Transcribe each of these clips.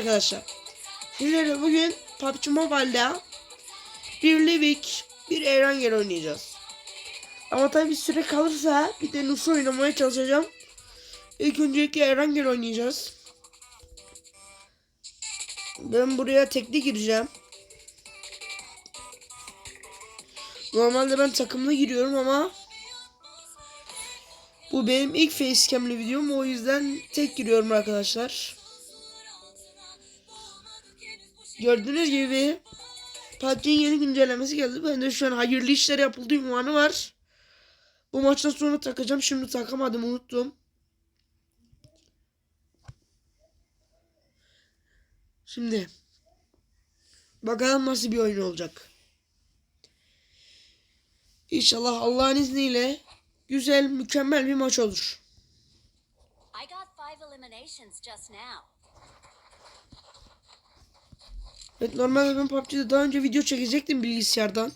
arkadaşlar. Sizlerle bugün PUBG Mobile'da bir Livik, bir Erangel oynayacağız. Ama tabi süre kalırsa bir de Nus'u oynamaya çalışacağım. İlk öncelikle Erangel oynayacağız. Ben buraya tekli gireceğim. Normalde ben takımla giriyorum ama bu benim ilk facecam'li videom o yüzden tek giriyorum arkadaşlar. Gördüğünüz gibi PUBG'nin yeni güncellemesi geldi. Ben de şu an hayırlı işler yapıldı ünvanı var. Bu maçtan sonra takacağım. Şimdi takamadım unuttum. Şimdi bakalım nasıl bir oyun olacak. İnşallah Allah'ın izniyle güzel, mükemmel bir maç olur. I got five eliminations just now. Evet normalde ben PUBG'de daha önce video çekecektim bilgisayardan.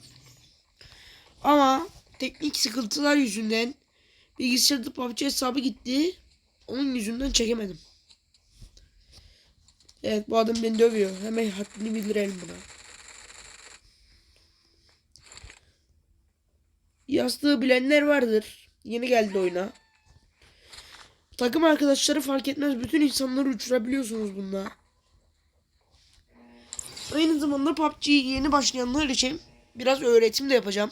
Ama teknik sıkıntılar yüzünden bilgisayarda PUBG hesabı gitti. Onun yüzünden çekemedim. Evet bu adam beni dövüyor. Hemen haddini bildirelim buna. Yastığı bilenler vardır. Yeni geldi oyuna. Takım arkadaşları fark etmez. Bütün insanları uçurabiliyorsunuz bunda. Aynı zamanda PUBG'ye yeni başlayanlar için biraz öğretim de yapacağım.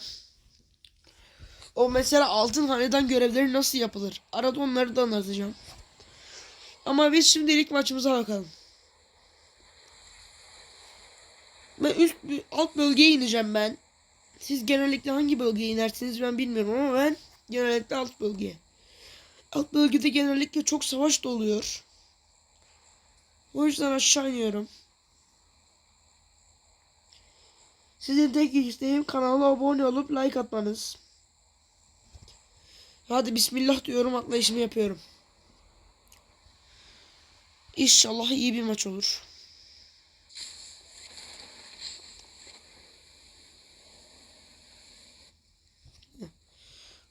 O mesela altın hanedan görevleri nasıl yapılır? Arada onları da anlatacağım. Ama biz şimdi ilk maçımıza bakalım. Ben üst alt bölgeye ineceğim ben. Siz genellikle hangi bölgeye inersiniz ben bilmiyorum ama ben genellikle alt bölgeye. Alt bölgede genellikle çok savaş da oluyor. O yüzden aşağı iniyorum. Sizin tek isteğim kanala abone olup like atmanız. Hadi bismillah diyorum atlayışımı yapıyorum. İnşallah iyi bir maç olur.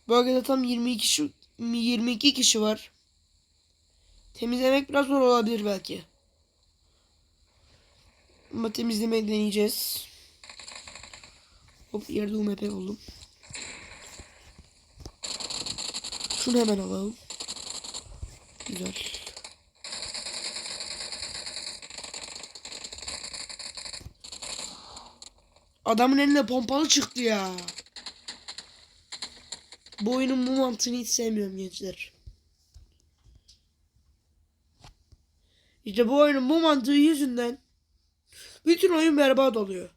Bölgede tam 22 kişi 22 kişi var. Temizlemek biraz zor olabilir belki. Ama temizlemeyi deneyeceğiz. Hop yerde UMP buldum. Şunu hemen alalım. Güzel. Adamın eline pompalı çıktı ya. Bu oyunun bu mantığını hiç sevmiyorum gençler. İşte bu oyunun bu mantığı yüzünden bütün oyun berbat oluyor.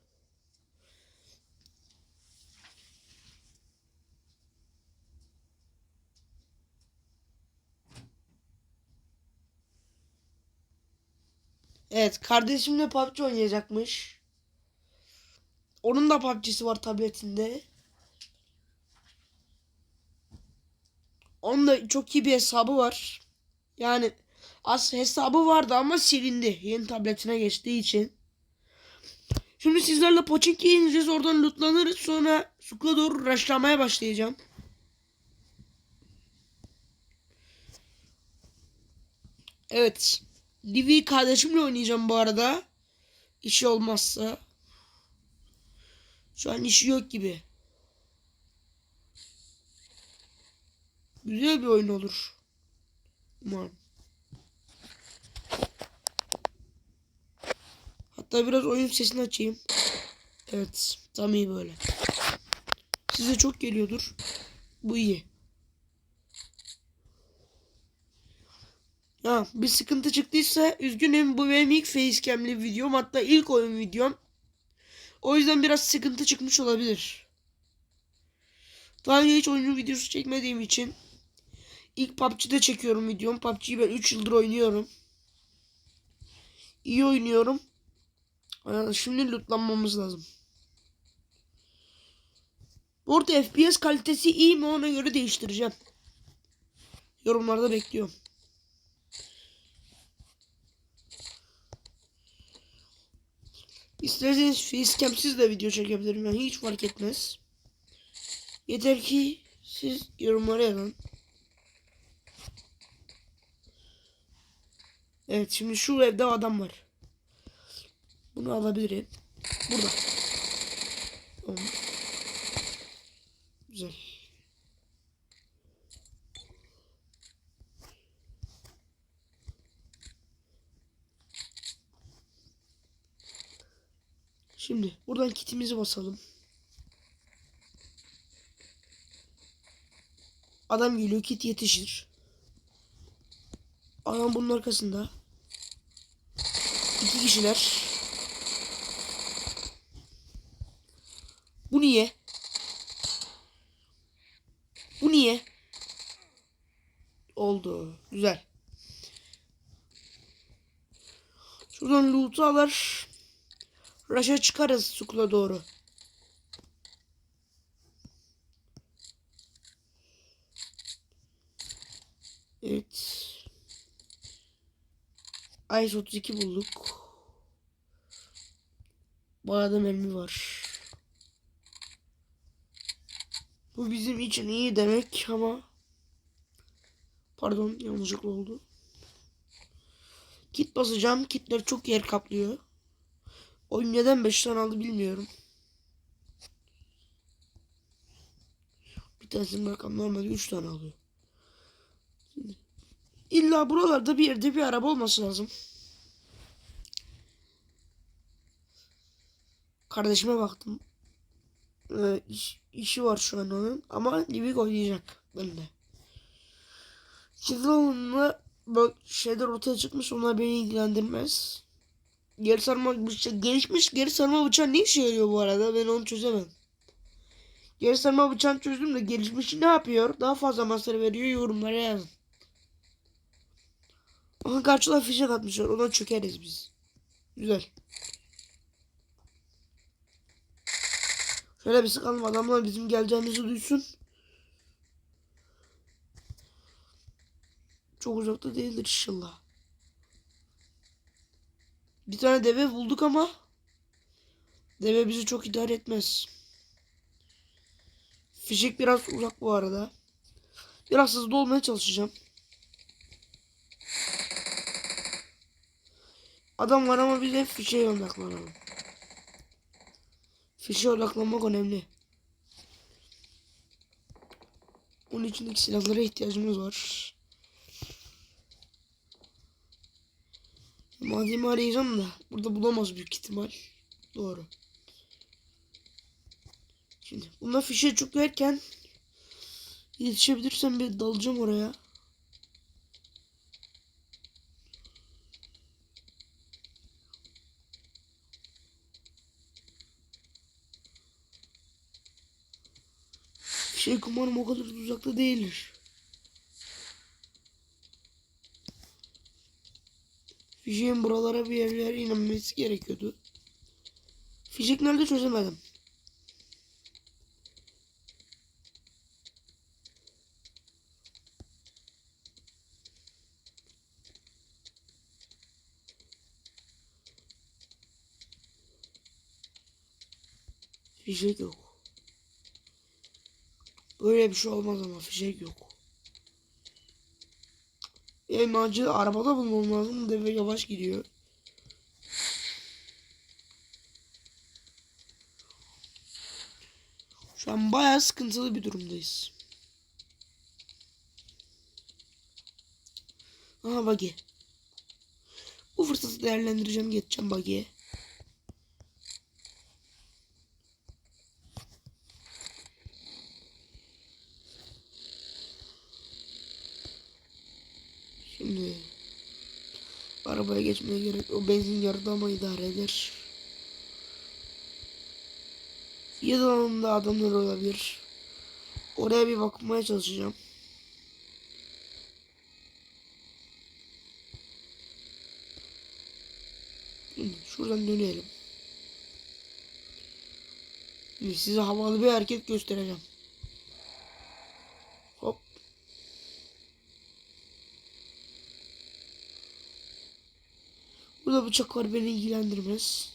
Evet kardeşimle PUBG oynayacakmış. Onun da PUBG'si var tabletinde. Onun da çok iyi bir hesabı var. Yani az hesabı vardı ama silindi. Yeni tabletine geçtiği için. Şimdi sizlerle Pochinki'ye ineceğiz. Oradan lootlanırız. Sonra Sukla doğru rushlamaya başlayacağım. Evet. Livi kardeşimle oynayacağım bu arada. İşi olmazsa. Şu an işi yok gibi. Güzel bir oyun olur. Umarım. Hatta biraz oyun sesini açayım. Evet. Tam iyi böyle. Size çok geliyordur. Bu iyi. Ha, bir sıkıntı çıktıysa üzgünüm bu benim ilk facecam'li videom hatta ilk oyun videom. O yüzden biraz sıkıntı çıkmış olabilir. Daha önce hiç oyun videosu çekmediğim için ilk PUBG'de çekiyorum videom. PUBG'yi ben 3 yıldır oynuyorum. İyi oynuyorum. Ee, Şimdi lootlanmamız lazım. Bu arada FPS kalitesi iyi mi ona göre değiştireceğim. Yorumlarda bekliyorum. İsterseniz facecam'siz de video çekebilirim. Yani hiç fark etmez. Yeter ki siz yorumlara yazın. Evet şimdi şu evde adam var. Bunu alabilirim. Burada. Tamam. Güzel. Şimdi buradan kitimizi basalım. Adam geliyor kit yetişir. Adam bunun arkasında. İki kişiler. Bu niye? Bu niye? Oldu. Güzel. Şuradan loot'u alır. Rush'a çıkarız Sukla doğru. Evet. Ice 32 bulduk. Bayağı da mermi var. Bu bizim için iyi demek ama pardon yanlışlıkla oldu. Kit basacağım. Kitler çok yer kaplıyor. Oyun neden 5 tane aldı bilmiyorum. Bir tanesini rakam normalde 3 tane alıyor. Şimdi, illa buralarda bir yerde bir araba olması lazım. Kardeşime baktım. Ee, iş- işi var şu an onun ama Livik oynayacak benimle. Şimdi onunla bak şeyler ortaya çıkmış onlar beni ilgilendirmez. Geri sarma bıçağı gelişmiş geri sarma bıçağı ne işe yarıyor bu arada ben onu çözemem. Geri sarma bıçağını çözdüm de gelişmişi ne yapıyor? Daha fazla masraf veriyor yorumlara yazın. Aha karşıdan fişek atmışlar ona çökeriz biz. Güzel. Şöyle bir sıkalım adamlar bizim geleceğimizi duysun. Çok uzakta değildir inşallah. Bir tane deve bulduk ama deve bizi çok idare etmez. Fişek biraz uzak bu arada. Biraz hızlı olmaya çalışacağım. Adam var ama biz hep fişeğe odaklanalım. Fişe odaklanmak önemli. Onun içindeki silahlara ihtiyacımız var. Malzeme arayacağım da burada bulamaz büyük ihtimal. Doğru. Şimdi bunda fişe çok erken yetişebilirsem bir dalacağım oraya. Şey umarım o kadar uzakta değildir. Fişeğin buralara bir yerlere inanması gerekiyordu. Fişek nerede çözemedim. Fişek yok. Böyle bir şey olmaz ama fişek yok. Elmacı arabada bulmam lazım. Deve yavaş gidiyor. Şu an bayağı sıkıntılı bir durumdayız. Aha buggy. Bu fırsatı değerlendireceğim geçeceğim buggy'e. Şimdi arabaya geçmeye gerek o benzin yarıda ama idare eder. Yanımda adamlar olabilir. Oraya bir bakmaya çalışacağım. Şimdi şuradan dönelim. Size havalı bir hareket göstereceğim. Burada bıçak beni ilgilendirmez.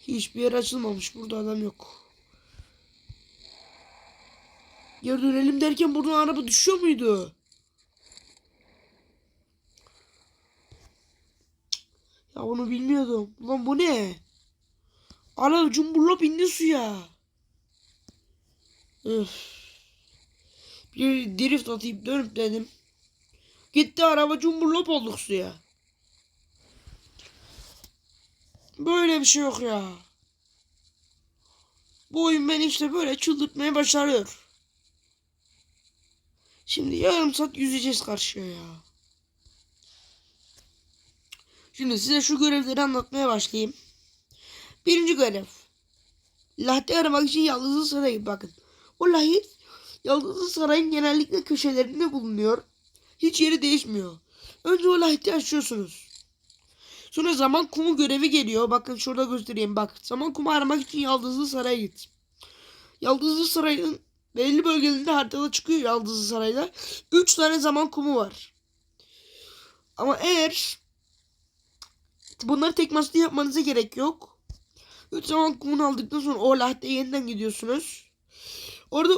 Hiçbir yer açılmamış. Burada adam yok. Geri dönelim derken buradan araba düşüyor muydu? Ha bunu bilmiyordum. Ulan bu ne? Ala cumburlop indi suya. Öf. Bir drift atayım dönüp dedim. Gitti araba cumburlop olduk suya. Böyle bir şey yok ya. Bu oyun beni işte böyle çıldırtmaya başarıyor. Şimdi yarım saat yüzeceğiz karşıya ya. Şimdi size şu görevleri anlatmaya başlayayım. Birinci görev. Lahti aramak için Yaldızlı Sarayı bakın. O lahit Yaldızlı Saray'ın genellikle köşelerinde bulunuyor. Hiç yeri değişmiyor. Önce o lahiti açıyorsunuz. Sonra zaman kumu görevi geliyor. Bakın şurada göstereyim bak. Zaman kumu aramak için Yaldızlı Saray'a git. Yaldızlı Saray'ın belli bölgelerinde haritada çıkıyor Yaldızlı Saray'da. 3 tane zaman kumu var. Ama eğer bunları tek masada yapmanıza gerek yok. 3 zaman kumunu aldıktan sonra o lahte yeniden gidiyorsunuz. Orada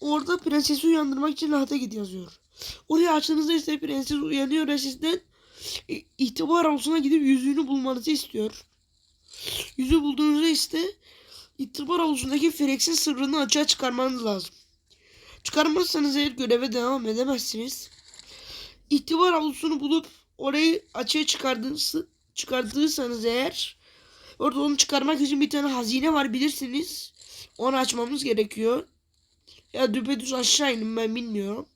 orada prensesi uyandırmak için lahte git yazıyor. Oraya açtığınızda ise prenses uyanıyor ve sizden i- itibar havuzuna gidip yüzüğünü bulmanızı istiyor. Yüzüğü bulduğunuzda işte itibar havuzundaki Frex'in sırrını açığa çıkarmanız lazım. Çıkarmazsanız eğer göreve devam edemezsiniz. İtibar havuzunu bulup orayı açığa çıkardıysanız eğer orada onu çıkarmak için bir tane hazine var bilirsiniz. Onu açmamız gerekiyor. Ya düpedüz aşağı inin ben bilmiyorum.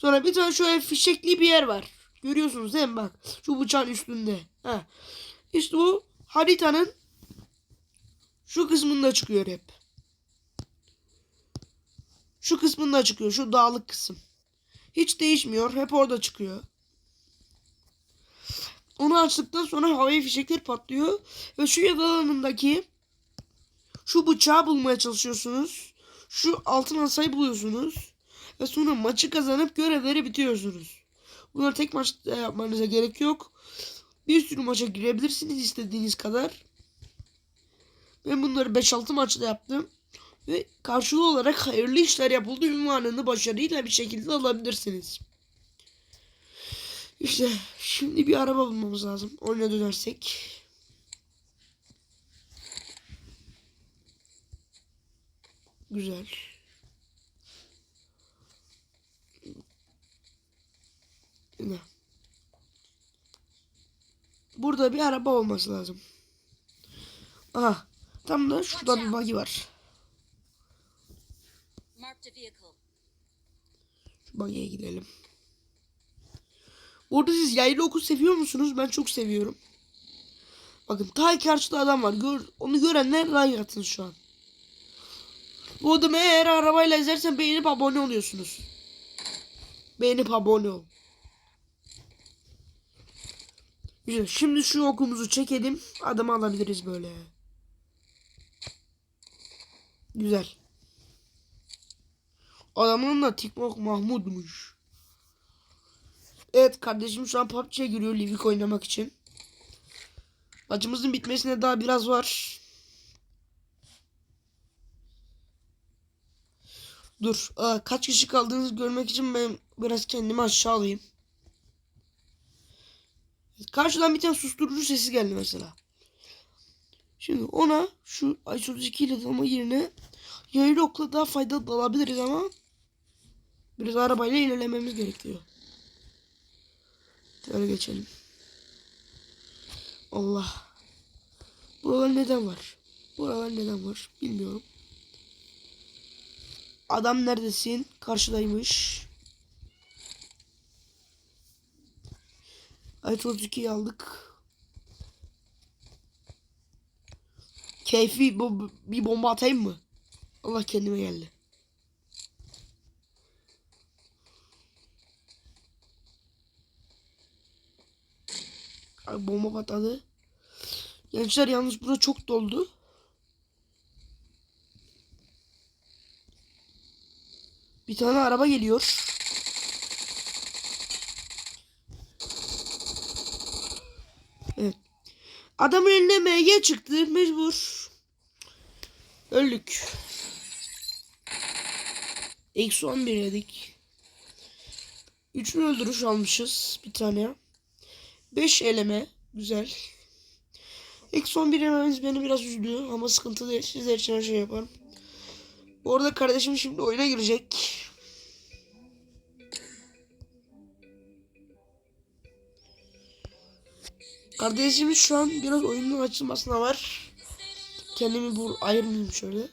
Sonra bir tane şöyle fişekli bir yer var. Görüyorsunuz değil mi bak. Şu bıçağın üstünde. Ha. İşte o haritanın şu kısmında çıkıyor hep. Şu kısmında çıkıyor. Şu dağlık kısım. Hiç değişmiyor. Hep orada çıkıyor. Onu açtıktan sonra havai fişekler patlıyor. Ve şu yer alanındaki şu bıçağı bulmaya çalışıyorsunuz. Şu altın asayı buluyorsunuz. Ve sonra maçı kazanıp görevleri bitiriyorsunuz. Bunları tek maçta yapmanıza gerek yok. Bir sürü maça girebilirsiniz istediğiniz kadar. Ben bunları 5-6 maçta yaptım. Ve karşılığı olarak hayırlı işler yapıldı ünvanını başarıyla bir şekilde alabilirsiniz. İşte şimdi bir araba bulmamız lazım. Oyuna dönersek. Güzel. Yine. Burada bir araba olması lazım. Aha. Tam da şurada bir buggy var. Şu buggy'e gidelim. Orada siz yaylı okul seviyor musunuz? Ben çok seviyorum. Bakın ta karşıda adam var. Gör, onu görenler like atın şu an. Bu adamı eğer arabayla izlersen beğenip abone oluyorsunuz. Beğenip abone ol. Güzel. Şimdi şu okumuzu çekelim. Adamı alabiliriz böyle. Güzel. Adamın da TikTok Mahmud'muş. Evet kardeşim şu an PUBG'ye giriyor Livik oynamak için. Maçımızın bitmesine daha biraz var. Dur. Aa, kaç kişi kaldığınızı görmek için ben biraz kendimi aşağı alayım. Karşıdan bir tane susturucu sesi geldi mesela. Şimdi ona şu i32 ile dalma yerine yaylı okla daha faydalı dalabiliriz ama biraz arabayla ilerlememiz gerekiyor. Şöyle geçelim. Allah. Buralar neden var? Buralar neden var? Bilmiyorum. Adam neredesin? Karşıdaymış. Ay 32'yi aldık. Keyfi bu bir bomba atayım mı? Allah kendime geldi. Ay bomba patladı. Gençler yalnız bura çok doldu. Bir tane araba geliyor. Evet. Adamın eline MG çıktı. Mecbur. Öldük. Eksi 11 yedik. 3 öldürüş almışız. Bir tane. 5 eleme. Güzel. İlk son bir yememiz beni biraz üzdü ama sıkıntı değil. Sizler için her şey yaparım. Bu arada kardeşim şimdi oyuna girecek. Kardeşimiz şu an biraz oyunun açılmasına var. Kendimi bu ayırmayayım şöyle.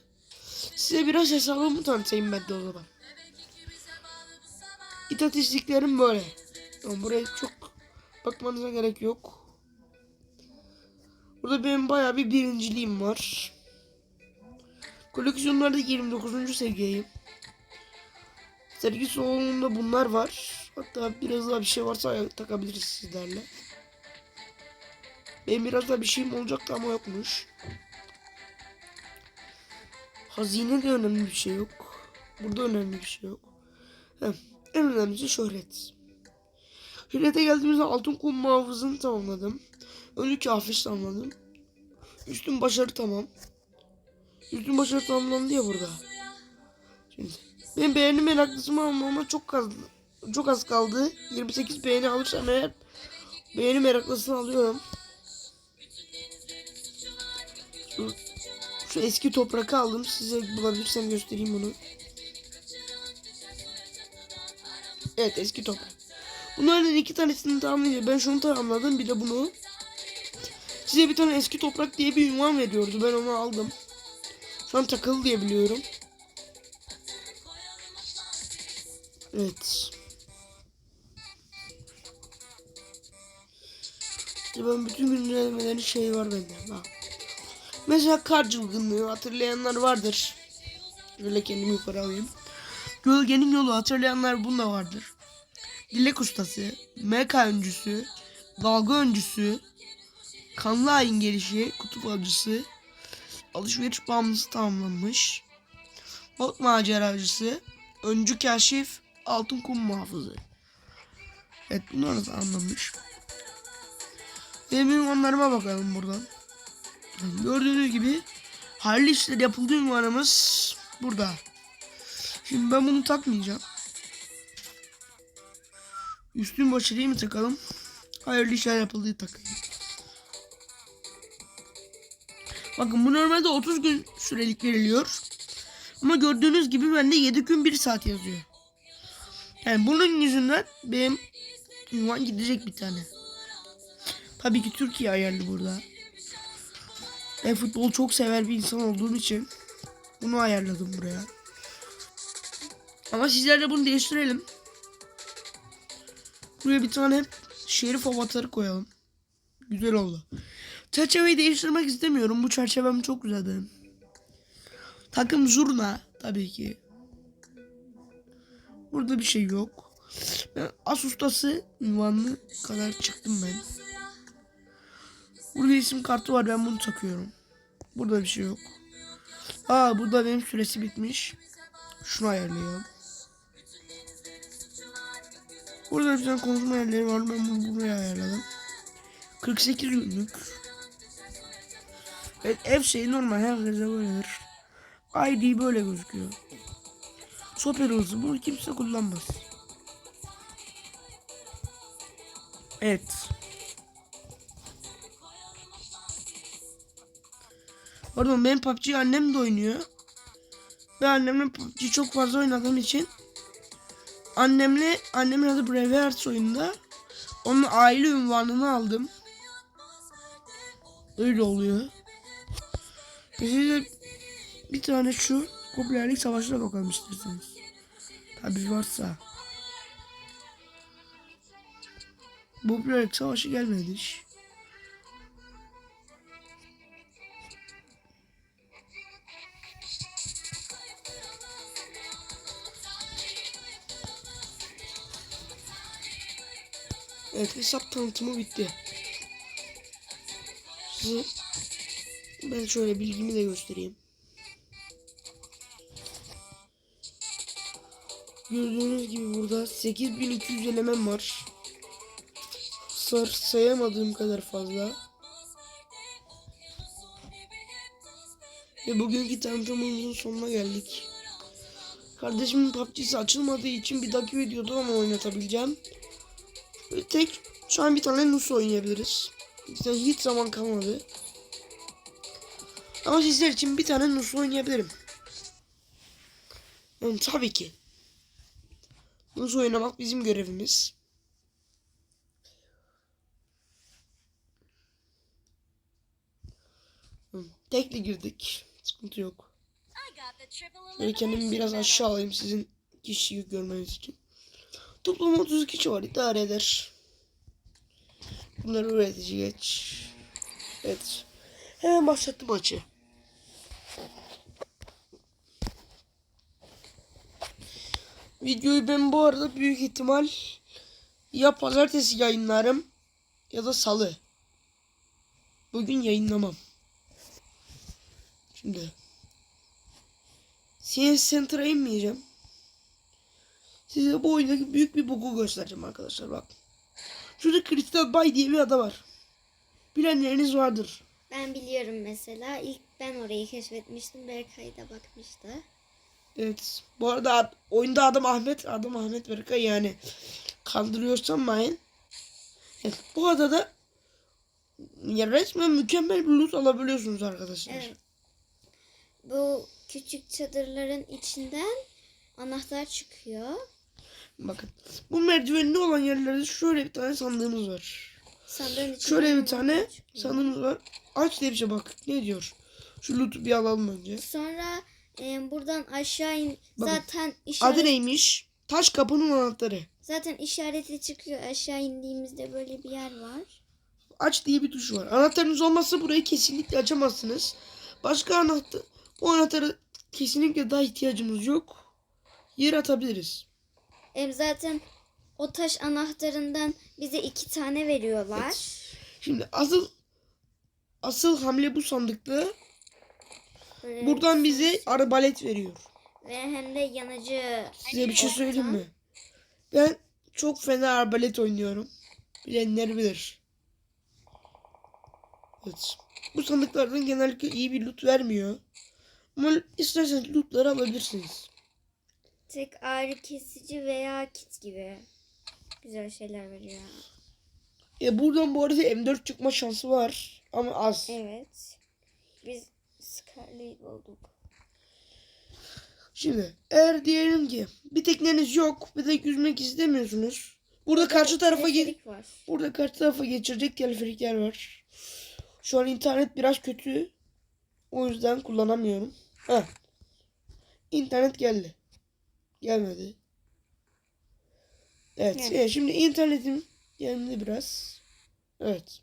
Size biraz hesabımı tanıtayım ben de o zaman. İstatistiklerim böyle. Ama buraya çok bakmanıza gerek yok. Burada benim bayağı bir birinciliğim var. Koleksiyonlarda 29. seviyeyim. Sergi salonunda bunlar var. Hatta biraz daha bir şey varsa takabiliriz sizlerle. Benim biraz daha bir şeyim olacaktı ama yokmuş. Hazine de önemli bir şey yok. Burada önemli bir şey yok. Heh, en önemlisi şöhret. Şöhrete geldiğimizde altın kum muhafızını tamamladım. Önlü kafiş tamamladım. Üstün başarı tamam. Üstün başarı tamamlandı ya burada. Şimdi benim beğeni meraklısımı almama çok az çok az kaldı. 28 beğeni alırsam eğer beğeni meraklısını alıyorum. Şu eski toprakı aldım. Size bulabilirsem göstereyim bunu. Evet eski toprak. Bunlardan iki tanesini tamamlayacağım. Ben şunu tamamladım bir de bunu. Size bir tane eski toprak diye bir ünvan veriyordu. Ben onu aldım. Şu an takılı diye biliyorum. Evet. İşte ben bütün güncellemelerin şeyi var bende. Bak. Mesela kar çılgınlığı hatırlayanlar vardır. Böyle kendimi yukarı alayım. Gölgenin yolu hatırlayanlar bunda vardır. Dilek ustası, meka öncüsü, dalga öncüsü, kanlı ayın gelişi, kutup avcısı, alışveriş bağımlısı tamamlanmış, ot maceracısı, öncü kaşif, altın kum muhafızı. Evet bunları da anlamış. Benim onlarıma bakalım buradan. Gördüğünüz gibi hayırlı işler yapıldığı ünvanımız burada. Şimdi ben bunu takmayacağım. Üstün başarıyı mı takalım? Hayırlı işler yapıldığı takayım. Bakın bu normalde 30 gün sürelik veriliyor. Ama gördüğünüz gibi bende 7 gün 1 saat yazıyor. Yani bunun yüzünden benim ünvan gidecek bir tane. Tabii ki Türkiye ayarlı burada. Ben futbol çok sever bir insan olduğum için bunu ayarladım buraya. Ama sizlerle bunu değiştirelim. Buraya bir tane şerif avatarı koyalım. Güzel oldu. Çerçeveyi değiştirmek istemiyorum. Bu çerçevem çok güzel. Takım zurna tabii ki. Burada bir şey yok. Ben as ustası ünvanlı kadar çıktım ben. Burada isim kartı var ben bunu takıyorum. Burada bir şey yok. Aa burada benim süresi bitmiş. Şunu ayarlayalım. Burada bir tane konuşma yerleri var. Ben bunu buraya ayarladım. 48 günlük. Evet ev şeyi normal herkese böyledir. ID böyle gözüküyor. Soper hızı bunu kimse kullanmaz. Evet. Pardon benim PUBG annem de oynuyor. Ve annemle PUBG çok fazla oynadığım için annemle annemin adı Bravehearts oyunda. Onun aile ünvanını aldım. Öyle oluyor. Size bir tane şu popülerlik savaşına bakalım isterseniz. Tabi varsa. Popülerlik savaşı gelmedi hiç. Evet hesap tanıtımı bitti. Size ben şöyle bilgimi de göstereyim. Gördüğünüz gibi burada 8200 elemen var. Sar sayamadığım kadar fazla. Ve bugünkü tanıtımımızın sonuna geldik. Kardeşimin PUBG'si açılmadığı için bir dahaki videoda onu oynatabileceğim. Ve tek şu an bir tane Nus oynayabiliriz. İşte hiç zaman kalmadı. Ama sizler için bir tane Nus oynayabilirim. Yani tabii ki. Nus oynamak bizim görevimiz. Tekli girdik. Sıkıntı yok. Böyle kendimi biraz aşağı alayım sizin kişiyi görmeniz için. Toplam 32 kişi var idare eder. Bunları üretici geç. Evet. Hemen başlattım maçı. Videoyu ben bu arada büyük ihtimal ya pazartesi yayınlarım ya da salı. Bugün yayınlamam. Şimdi CS Center'a inmeyeceğim. Size bu oyundaki büyük bir boku göstereceğim arkadaşlar bak. Şurada Crystal Bay diye bir ada var. Bilenleriniz vardır. Ben biliyorum mesela. İlk ben orayı keşfetmiştim. Berkay da bakmıştı. Evet. Bu arada ad- oyunda adam Ahmet. Adam Ahmet Berkay yani. Kandırıyorsam mayın. Evet, bu adada ya resmen mükemmel bir loot alabiliyorsunuz arkadaşlar. Evet. Bu küçük çadırların içinden anahtar çıkıyor. Bakın. Bu merdivenli olan yerlerde şöyle bir tane sandığımız var. Sandığın Şöyle bir tane sandığımız var. Aç diye bir şey bak. Ne diyor? Şu loot'u bir alalım önce. Sonra e, buradan aşağı in. Bakın, Zaten Adı işaret, neymiş? Taş kapının anahtarı. zaten işareti çıkıyor. Aşağı indiğimizde böyle bir yer var. Aç diye bir tuş var. Anahtarınız olmazsa burayı kesinlikle açamazsınız. Başka anahtar bu anahtara kesinlikle daha ihtiyacımız yok. Yer atabiliriz. E, zaten o taş anahtarından bize iki tane veriyorlar. Şimdi asıl asıl hamle bu sandıkta. Böyle Buradan bize arbalet veriyor. ve hem de yanıcı. Size bir şey söyleyeyim mi? Ben çok fena arbalet oynuyorum. Bilenler bilir. Evet. Bu sandıklardan genellikle iyi bir loot vermiyor. Ama isterseniz lootları alabilirsiniz. Tek ağrı kesici veya kit gibi. Güzel şeyler veriyor. E buradan bu arada M4 çıkma şansı var. Ama az. Evet. Biz Scarlet olduk. Şimdi eğer diyelim ki bir tekneniz yok ve de yüzmek istemiyorsunuz. Burada karşı tarafa ge- var. burada karşı tarafa geçirecek teleferikler var. Şu an internet biraz kötü. O yüzden kullanamıyorum. Ha. İnternet geldi. Gelmedi. Evet. Geldi. e, şimdi internetim geldi biraz. Evet.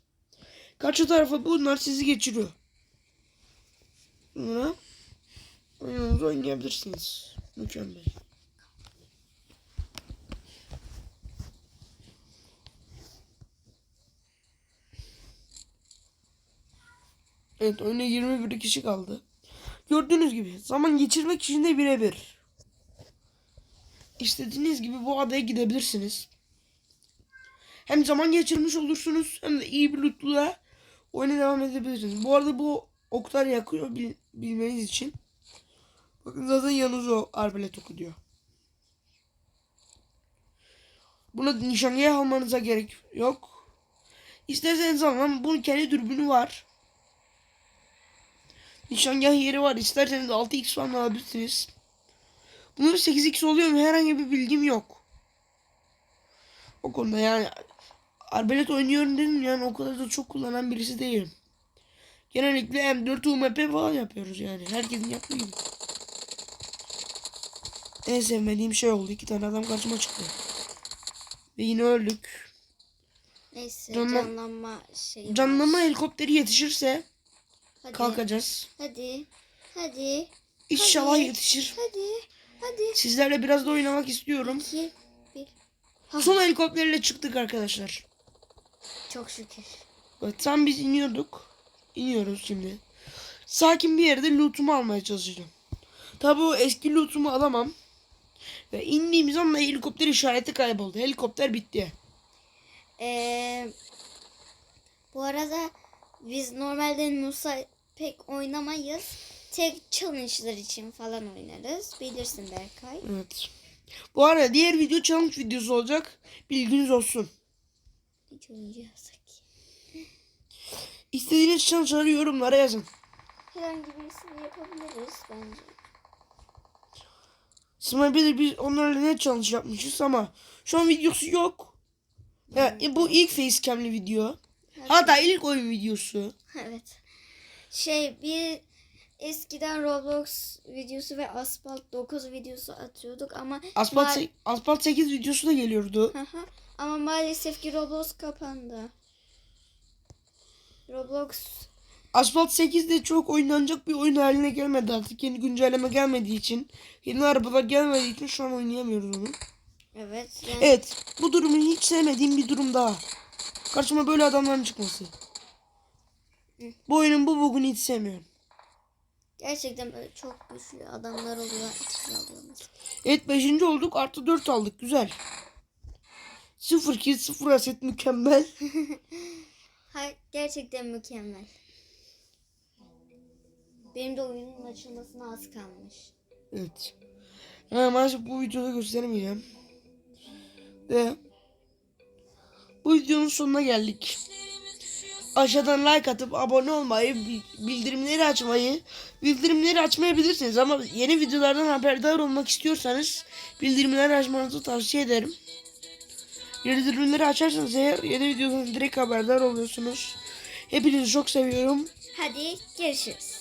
Karşı tarafa bunlar sizi geçiriyor. Sonra oyununuzu oynayabilirsiniz. Mükemmel. Evet oyuna 21 kişi kaldı. Gördüğünüz gibi zaman geçirmek için de birebir. İstediğiniz gibi bu adaya gidebilirsiniz. Hem zaman geçirmiş olursunuz hem de iyi bir lootla oyuna devam edebilirsiniz. Bu arada bu oklar yakıyor bil- bilmeniz için. Bakın zaten yanınızda o arbalet oku diyor. Buna nişangah almanıza gerek yok. İsterseniz alın. Bunun kendi dürbünü var. Nişangah yeri var. İsterseniz 6x falan alabilirsiniz. Bunun 8x oluyor mu? Herhangi bir bilgim yok. O konuda yani Arbelet oynuyorum dedim yani o kadar da çok kullanan birisi değilim. Genellikle M4 UMP falan yapıyoruz yani. Herkesin yaptığı gibi. En sevmediğim şey oldu. İki tane adam karşıma çıktı. Ve yine öldük. Neyse Canlan- canlanma şeyi var. Canlama helikopteri yetişirse Hadi. kalkacağız. Hadi. Hadi. İnşallah Hadi. yetişir. Hadi. Hadi. Sizlerle biraz da oynamak istiyorum. 2 1 Son helikopterle çıktık arkadaşlar. Çok şükür. Evet, tam biz iniyorduk. İniyoruz şimdi. Sakin bir yerde lootumu almaya çalışacağım. Tabi o eski lootumu alamam. Ve indiğimiz anda helikopter işareti kayboldu. Helikopter bitti. Ee, bu arada biz normalde Nusa pek oynamayız. Tek challenge'lar için falan oynarız. Bilirsin Berkay. Evet. Bu arada diğer video challenge videosu olacak. Bilginiz olsun. Hiç oyuncu yazsak. İstediğiniz challenge'ları yorumlara yazın. Herhangi birisini yapabiliriz bence. Smile biz onlarla ne challenge yapmışız ama şu an videosu yok. Ya, e, bu ilk facecam'li video. Hatta ilk oyun videosu. evet. Şey bir eskiden Roblox videosu ve Asphalt 9 videosu atıyorduk ama Asphalt, ma- Asphalt 8 videosu da geliyordu. Ama maalesef ki Roblox kapandı. Roblox Asphalt 8 de çok oynanacak bir oyun haline gelmedi artık. Yeni güncelleme gelmediği için. Yeni arabalar gelmediği için şu an oynayamıyoruz onu. evet yani Evet. Bu durumu hiç sevmediğim bir durum daha. Karşıma böyle adamların çıkması. Bu oyunun bu bugünü hiç sevmiyorum. Gerçekten böyle çok güçlü adamlar oluyor. mesela. Evet 5. olduk. Artı 4 aldık. Güzel. 0 kill 0 aset mükemmel. Ha, gerçekten mükemmel. Benim de oyunun açılmasına az kalmış. Evet. Ha, maalesef bu videoda gösteremeyeceğim. Ve bu videonun sonuna geldik. Aşağıdan like atıp abone olmayı, bi- bildirimleri açmayı, bildirimleri açmayabilirsiniz ama yeni videolardan haberdar olmak istiyorsanız bildirimleri açmanızı tavsiye ederim. Bildirimleri açarsanız eğer yeni videodan direkt haberdar oluyorsunuz. Hepinizi çok seviyorum. Hadi görüşürüz.